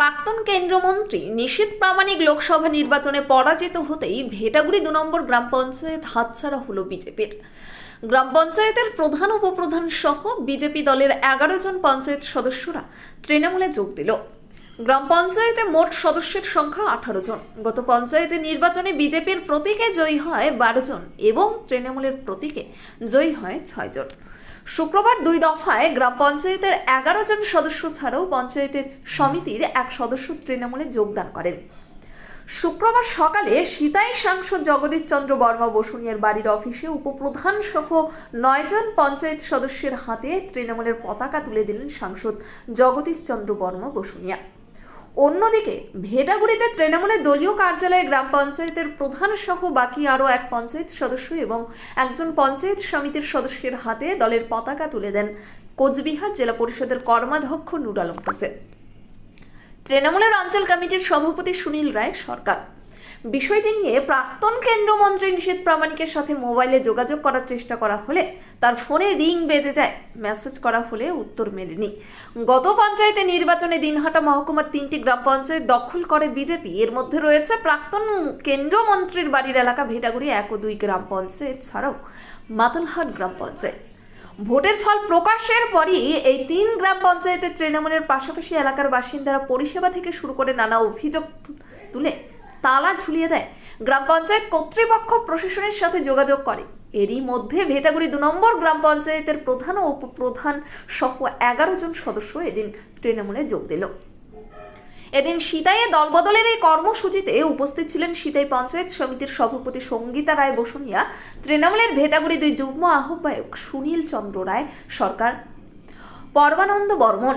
প্রাক্তন কেন্দ্রমন্ত্রী নিশীথ প্রামাণিক লোকসভা নির্বাচনে পরাজিত হতেই ভেটাগুড়ি দু নম্বর গ্রাম পঞ্চায়েত হাতছাড়া হলো বিজেপির। গ্রাম পঞ্চায়েতের প্রধান, উপপ্রধান সহ বিজেপি দলের এগারো জন পঞ্চায়েত সদস্যরা তৃণমূলে যোগ দিল। গ্রাম পঞ্চায়েতে মোট সদস্যের সংখ্যা আঠারো জন। গত পঞ্চায়েতে নির্বাচনে বিজেপির প্রতীকে জয়ী হয় বারো জন এবং তৃণমূলের প্রতীকে জয়ী হয় ছয় জন। শুক্রবার দুই দফায় গ্রাম পঞ্চায়েতের এগারো জন সদস্য ছাড়াও পঞ্চায়েতের সমিতির এক সদস্য তৃণমূলে যোগদান করেন। শুক্রবার সকালে সিতাই সাংসদ জগদীশ চন্দ্র বর্মা বসুনিয়ার বাড়ির অফিসে উপপ্রধান সহ নয়জন পঞ্চায়েত সদস্যের হাতে তৃণমূলের পতাকা তুলে দিলেন সাংসদ জগদীশ চন্দ্র বর্মা বসুনিয়া। অন্যদিকে ভেটাগুড়িতে তৃণমূলের দলীয় কার্যালয়ে গ্রাম পঞ্চায়েতের প্রধান সহ বাকি আরও এক পঞ্চায়েত সদস্য এবং একজন পঞ্চায়েত সমিতির সদস্যের হাতে দলের পতাকা তুলে দেন কোচবিহার জেলা পরিষদের কর্মাধ্যক্ষ নুর হোসেন। তৃণমূলের অঞ্চল কমিটির সভাপতি সুনীল রায় সরকার। বিষয়টি নিয়ে প্রাক্তন কেন্দ্রমন্ত্রী নিষেধ প্রামাণিকের সাথে মোবাইলে যোগাযোগ করার চেষ্টা করা হলে তার ফোনে রিং বেজে যায়। মেসেজ করা হলে উত্তর মেলেনি। গত পঞ্চায়েতে নির্বাচনে দিনহাটা মহকুমার তিনটি গ্রাম পঞ্চায়েত দখল করে বিজেপি। এর মধ্যে রয়েছে প্রাক্তন কেন্দ্রমন্ত্রীর বাড়ির এলাকা ভেটাগুড়ি এক ও দুই গ্রাম পঞ্চায়েত ছাড়াও মাতালহাট গ্রাম পঞ্চায়েত। ভোটের ফল প্রকাশের পরই এই তিন গ্রাম পঞ্চায়েতের তৃণমূলের পাশাপাশি এলাকার বাসিন্দারা পরিষেবা থেকে শুরু করে নানা অভিযোগ তুলে তালা ঝুলিয়ে দেয়। গ্রাম পঞ্চায়েত কর্তৃপক্ষ প্রশাসনের সাথে যোগাযোগ করে। এরই মধ্যে ভেটাগুড়ি দু নম্বর গ্রাম পঞ্চায়েতের প্রধান ও উপপ্রধান সহ এগারো জন সদস্য এদিন তৃণমূলে যোগ দিল। এদিন সিতাইয়ে দলবদলের এই কর্মসূচিতে উপস্থিত ছিলেন সিতাই পঞ্চায়েত সমিতির সভাপতি সঙ্গীতা রায় বসুনিয়া, তৃণমূলের ভেটাগুড়ি দুই যুগ্ম আহ্বায়ক সুনীল চন্দ্র রায় সরকার পরমানন্দ বর্মন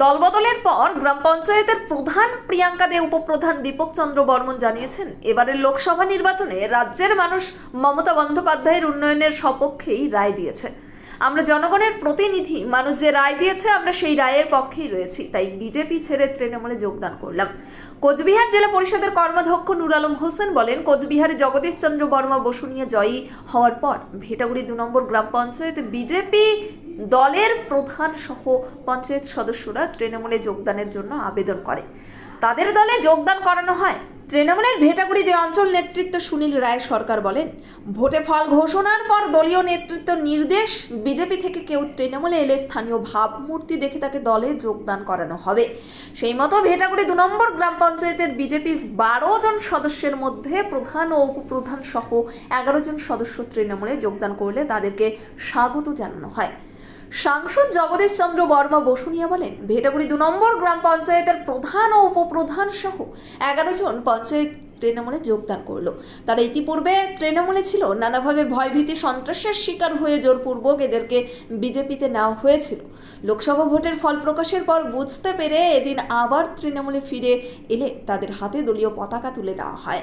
দলবদলের পর গ্রাম পঞ্চায়েতের প্রধান প্রিয়াঙ্কা দে, উপপ্রধান দীপক চন্দ্র বর্মন জানিয়েছেন, এবারের লোকসভা নির্বাচনে রাজ্যের মানুষ মমতা বন্দ্যোপাধ্যায়ের উন্নয়নের সপক্ষেই রায় দিয়েছে। আমরা জনগণের প্রতিনিধি, মানুষ যে রায় দিয়েছে, আমরা সেই রায়ের পক্ষেই রয়েছি, তাই বিজেপি ছেড়ে তৃণমূলে যোগদান করলাম। কোচবিহার জেলা পরিষদের কর্মাধ্যক্ষ নুর আলম হোসেন বলেন, কোচবিহারে জগদীশ চন্দ্র বর্মা বসুনিয়া জয়ী হওয়ার পর ভেটাগুড়ি দু নম্বর গ্রাম পঞ্চায়েত বিজেপি দলের প্রধান সহ পঞ্চায়েত সদস্যরা তৃণমূলে যোগদানের জন্য আবেদন করে। তাদের দলে যোগদান করানো হয়। তৃণমূলের ভেটাগুড়ি দে অঞ্চল নেতৃত্ব সুনীল রায় সরকার বলেন, ভোটে ফল ঘোষণার পর দলীয় নেতৃত্ব নির্দেশ, বিজেপি থেকে কেউ তৃণমূলে এলে স্থানীয় ভাবমূর্তি দেখে তাকে দলে যোগদান করানো হবে। সেই মতো ভেটাগুড়ি দু নম্বর গ্রাম পঞ্চায়েতের বিজেপি বারো জন সদস্যের মধ্যে প্রধান ও উপপ্রধান সহ এগারো জন সদস্য তৃণমূলে যোগদান করলে তাদেরকে স্বাগত জানানো হয়। সাংসদ জগদীশ চন্দ্র বর্মা বসুনিয়া বলেন, ভেটাগুড়ি দু নম্বর গ্রাম পঞ্চায়েতের প্রধান ও উপপ্রধান সহ এগারো জন পঞ্চায়েত তৃণমূলে যোগদান করল। তারা ইতিপূর্বে তৃণমূলে ছিল, নানাভাবে ভয়ভীতি, সন্ত্রাসের শিকার হয়ে জোরপূর্বক এদেরকে বিজেপিতে নেওয়া হয়েছিল। লোকসভা ভোটের ফল প্রকাশের পর বুঝতে পেরে এদিন আবার তৃণমূলে ফিরে এলে তাদের হাতে দলীয় পতাকা তুলে দেওয়া হয়।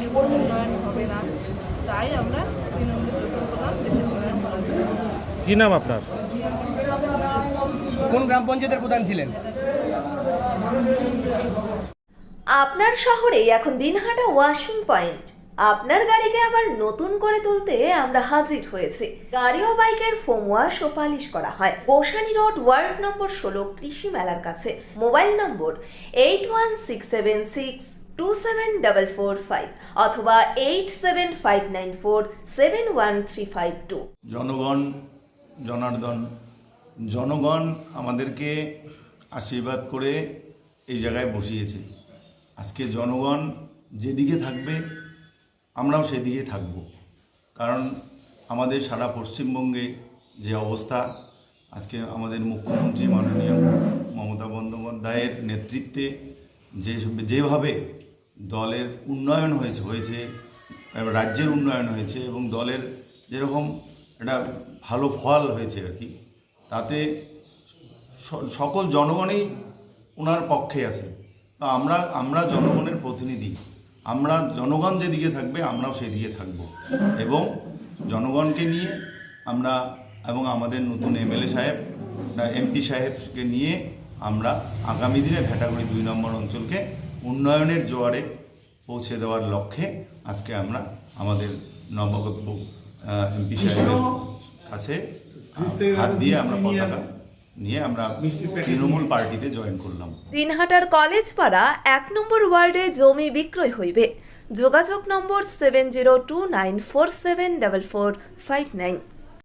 দেশের উন্নয়ন হবে না। তাই আমরা তৃণমূলে যোগদান করলাম দেশের উন্নয়ন করার জন্য কি নাম আপনার? কোন গ্রাম পঞ্চায়েতের প্রধান ছিলেন? আপনার শহরে এখন দিনহাটা ওয়াশিং পয়েন্ট। আপনার গাড়িকে আবার নতুন করে তুলতে আমরা হাজির হয়েছি। গাড়ি ও বাইকের ফোম ওয়াশ ও পালিশ করা হয়। গোসানি রোড ওয়ার্ড নম্বর ষোলো কৃষি মেলার কাছে। Mobile number eight one six seven six two seven double four five অথবা eight seven five nine four seven one three five two জনগণ, জনার্দন, জনগণ আমাদেরকে আশীর্বাদ করে এই জায়গায় বসিয়েছে। আজকে জনগণ যেদিকে থাকবে, আমরাও সেদিকে থাকব। কারণ আমাদের সারা পশ্চিমবঙ্গে যে অবস্থা, আজকে আমাদের মুখ্যমন্ত্রী মাননীয় মমতা বন্দ্যোপাধ্যায়ের নেতৃত্বে যে যেভাবে দলের উন্নয়ন হয়েছে হয়েছে রাজ্যের উন্নয়ন হয়েছে এবং দলের যেরকম একটা ভালো ফল হয়েছে আর কি, তাতে সকল জনগণই ওনার পক্ষে আছে। তো আমরা আমরা জনগণের প্রতিনিধি, আমরা জনগণ যেদিকে থাকবে আমরাও সেদিকে থাকব এবং জনগণকে নিয়ে আমরা এবং আমাদের নতুন এমএলএ সাহেব এমপি সাহেবকে নিয়ে আমরা আগামী দিনে ভেটাগুড়ি দুই নম্বর অঞ্চলকে উন্নয়নের জোয়ারে পৌঁছে দেওয়ার লক্ষ্যে আজকে আমরা আমাদের নবগত এমপি সাহেবের কাছে হাত দিয়ে আমরা পতাকা নিয়ে আমরা তৃণমূল পার্টিতে জয়েন করলাম। দিনহাটার কলেজ পাড়া এক নম্বর ওয়ার্ডে জমি বিক্রয় হইবে। যোগাযোগ number seven zero two nine four seven double four five nine.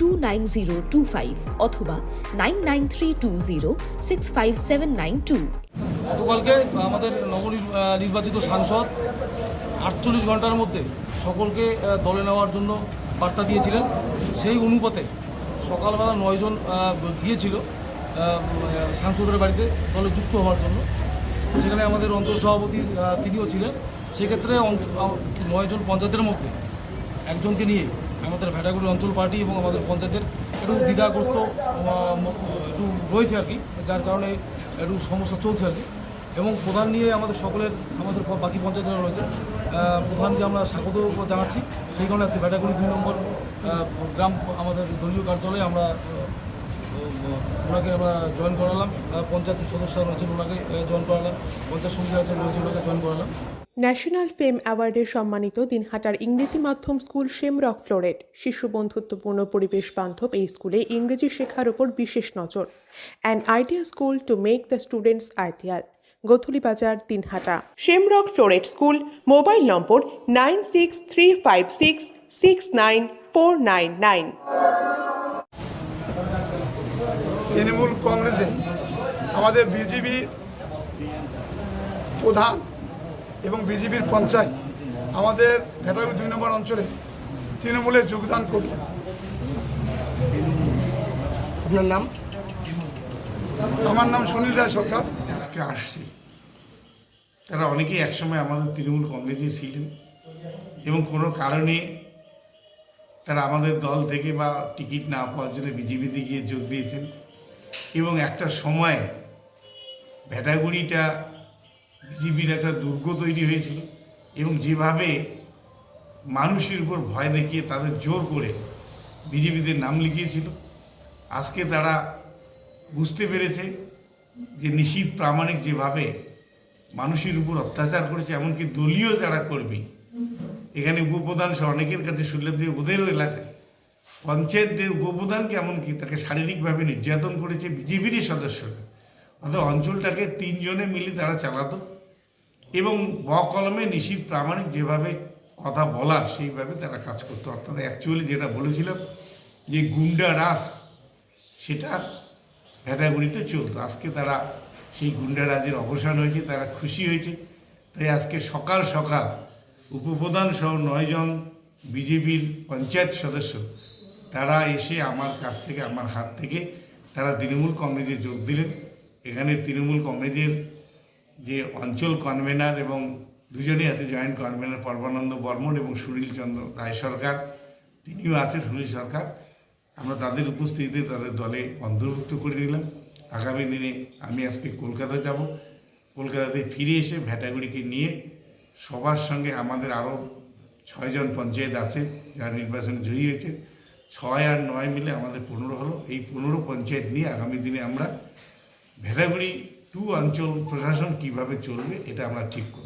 two nine zero two five অথবা nine nine three two zero six five seven nine two গতকালকে আমাদের নবনির্বাচিত সাংসদ আটচল্লিশ ঘণ্টার মধ্যে সকলকে দলে নেওয়ার জন্য বার্তা দিয়েছিলেন। সেই অনুপাতে সকালবেলা নয়জন গিয়েছিল সাংসদের বাড়িতে দলে যুক্ত হওয়ার জন্য। সেখানে আমাদের অঞ্চল সভাপতি তিনিও ছিলেন। সেক্ষেত্রে নয়জন পঞ্চায়েতের মধ্যে একজনকে নিয়ে আমাদের ভেটাগুড়ি অঞ্চল পার্টি এবং আমাদের পঞ্চায়েতের একটু দ্বিধাগ্রস্ত একটু রয়েছে আর কি, যার কারণে একটু সমস্যা চলছে আর কি। এবং প্রধান নিয়ে আমাদের সকলের, আমাদের বাকি পঞ্চায়েতরা রয়েছে প্রধানকে আমরা স্বাগত জানাচ্ছি। সেই কারণে আজকে ভেটাগুড়ি দুই নম্বর গ্রাম আমাদের দলীয় কার্যালয়ে আমরা ওনাকে আমরা জয়েন করালাম। পঞ্চায়েত সদস্য রয়েছেন ওনাকে জয়েন করালাম। পঞ্চায়েত একজন রয়েছে, ওনাকে জয়েন করালাম। ন্যাশনাল ফেম অ্যাওয়ার্ডে সম্মানিত দিনহাটার ইংরেজি মাধ্যম স্কুল শেমরক ফ্লোরেট শিশু বন্ধুত্বপূর্ণ পরিবেশ বান্ধব এই স্কুলে ইংরেজি শেখার ওপর বিশেষ নজর। An idea school to make the students ideal Gotuli Bazar, Dinhata. Shamrock Floret school mobile number nine six three five six six nine four nine nine. Trinamool কংগ্রেসে আমাদের বিজেপি প্রধান এবং বিজেপির পঞ্চায়েত আমাদের ভেটাগুড়ি দুই নম্বর অঞ্চলে তৃণমূলে যোগদান করলেন আপনার নাম? আমার নাম সুনীল রায় সরকার। আজকে আসছে। তারা অনেকেই একসময় আমাদের তৃণমূল কংগ্রেসে ছিলেন এবং কোনো কারণে তারা আমাদের দল থেকে বা টিকিট না পাওয়ার জন্য বিজেপিতে গিয়ে যোগ দিয়েছেন। এবং একটা সময় ভেটাগুড়িটা বিজেপির একটা দুর্গ তৈরি হয়েছিল এবং যেভাবে মানুষের উপর ভয় দেখিয়ে তাদের জোর করে বিজেপিতে নাম লিখিয়েছিল। আজকে তারা বুঝতে পেরেছে যে নিশীত প্রামাণিক যেভাবে মানুষের উপর অত্যাচার করেছে, এমনকি দলীয় যারা কর্মী, এখানে উপপ্রধান সহ অনেকের কাছে শুনলাম যে ওদেরও এলাকায় পঞ্চায়েতদের উপপ্রধানকে এমনকি তাকে শারীরিকভাবে নির্যাতন করেছে বিজেপিরই সদস্যরা। অর্থাৎ অঞ্চলটাকে তিনজনে মিলে তারা চালাতো এবং ব কলমে নিশীত প্রামাণিক যেভাবে কথা বলার সেইভাবে তারা কাজ করতো। অর্থাৎ অ্যাকচুয়ালি যেটা বলেছিলাম যে গুন্ডা রাস সেটা ভেটাগুড়িতে চলতো। আজকে তারা সেই গুন্ডারাজের অবসান হয়েছে, তারা খুশি হয়েছে। তাই আজকে সকাল সকাল উপপ্রধান সহ নয়জন বিজেপির পঞ্চায়েত সদস্য তারা এসে আমার কাছ থেকে, আমার হাত থেকে তারা তৃণমূল কংগ্রেসে যোগ দিলেন। এখানে তৃণমূল কংগ্রেসের যে অঞ্চল কনভেনার এবং দুজনেই আছে জয়েন্ট কনভেনার পর্বানন্দ বর্মন এবং সুনীল চন্দ্র রায় সরকার, তিনিও আছেন সুনীল সরকার। আমরা তাদের উপস্থিতিতে তাদের দলে অন্তর্ভুক্ত করে নিলাম। আগামী দিনে আমি আজকে কলকাতা যাব। কলকাতাতে ফিরে এসে ভ্যাটাগুড়িকে নিয়ে সবার সঙ্গে আমাদের আরও ছয়জন পঞ্চায়েত আছে, যারা নির্বাচনে জয়ী হয়েছে। ছয় আর নয় মিলে আমাদের পনেরো হলো। এই পনেরো পঞ্চায়েত নিয়ে আগামী দিনে আমরা ভেড়াগুড়ি টু অঞ্চল প্রশাসন কীভাবে চলবে, এটা আমরা ঠিক করব।